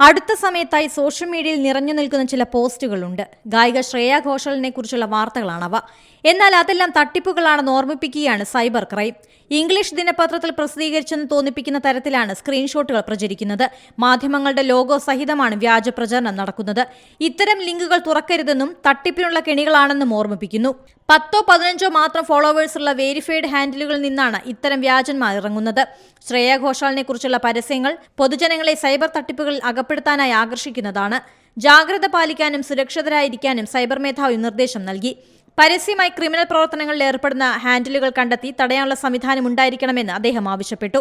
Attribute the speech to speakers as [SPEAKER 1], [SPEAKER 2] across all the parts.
[SPEAKER 1] അടുത്ത സമയത്തായി സോഷ്യൽ മീഡിയയിൽ നിറഞ്ഞു നിൽക്കുന്ന ചില പോസ്റ്റുകളുണ്ട്. ഗായിക ശ്രേയ ഘോഷലിനെ കുറിച്ചുള്ള വാർത്തകളാണവ. എന്നാൽ അതെല്ലാം തട്ടിപ്പുകളാണെന്ന് ഓർമ്മിപ്പിക്കുകയാണ് സൈബർ ക്രൈം. ഇംഗ്ലീഷ് ദിനപത്രത്തിൽ പ്രസിദ്ധീകരിച്ചെന്ന് തോന്നിപ്പിക്കുന്ന തരത്തിലാണ് സ്ക്രീൻഷോട്ടുകൾ പ്രചരിക്കുന്നത്. മാധ്യമങ്ങളുടെ ലോഗോ സഹിതമാണ് വ്യാജ പ്രചരണം നടക്കുന്നത്. ഇത്തരം ലിങ്കുകൾ തുറക്കരുതെന്നും തട്ടിപ്പിനുള്ള കെണികളാണെന്നും ഓർമ്മിപ്പിക്കുന്നു. പത്തോ പതിനഞ്ചോ മാത്രം ഫോളോവേഴ്സുള്ള വേരിഫൈഡ് ഹാൻഡിലുകളിൽ നിന്നാണ് ഇത്തരം വ്യാജന്മാർ ഇറങ്ങുന്നത്. ശ്രേയ ഘോഷാലിനെ കുറിച്ചുള്ള പരസ്യങ്ങൾ പൊതുജനങ്ങളെ സൈബർ തട്ടിപ്പുകളിൽ അകപ്പെടുത്താനായി ആകർഷിക്കുന്നതാണ്. ജാഗ്രത പാലിക്കാനും സുരക്ഷിതരായിരിക്കാനും സൈബർ മേധാവി നിർദ്ദേശം നൽകി. പരസ്യമായി ക്രിമിനൽ പ്രവർത്തനങ്ങളിൽ ഏർപ്പെടുന്ന ഹാൻഡിലുകൾ കണ്ടെത്തി തടയാനുള്ള സംവിധാനം ഉണ്ടായിരിക്കണമെന്ന് അദ്ദേഹം ആവശ്യപ്പെട്ടു.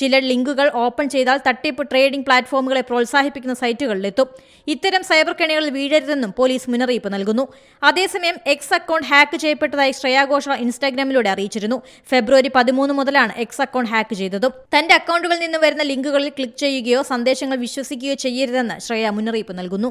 [SPEAKER 1] ചില ലിങ്കുകൾ ഓപ്പൺ ചെയ്താൽ തട്ടിപ്പ് ട്രേഡിംഗ് പ്ലാറ്റ്ഫോമുകളെ പ്രോത്സാഹിപ്പിക്കുന്ന സൈറ്റുകളിലെത്തും. ഇത്തരം സൈബർ കെണികളിൽ വീഴരുതെന്നും പോലീസ് മുന്നറിയിപ്പ് നൽകുന്നു. അതേസമയം എക്സ് അക്കൗണ്ട് ഹാക്ക് ചെയ്യപ്പെട്ടതായി ശ്രേയാഘോഷ ഇൻസ്റ്റാഗ്രാമിലൂടെ അറിയിച്ചിരുന്നു. ഫെബ്രുവരി പതിമൂന്ന് മുതലാണ് എക്സ് അക്കൗണ്ട് ഹാക്ക് ചെയ്തതും. തന്റെ അക്കൗണ്ടുകളിൽ നിന്ന് വരുന്ന ലിങ്കുകളിൽ ക്ലിക്ക് ചെയ്യുകയോ സന്ദേശങ്ങൾ വിശ്വസിക്കുകയോ ചെയ്യരുതെന്ന് ശ്രേയ മുന്നറിയിപ്പ് നൽകുന്നു.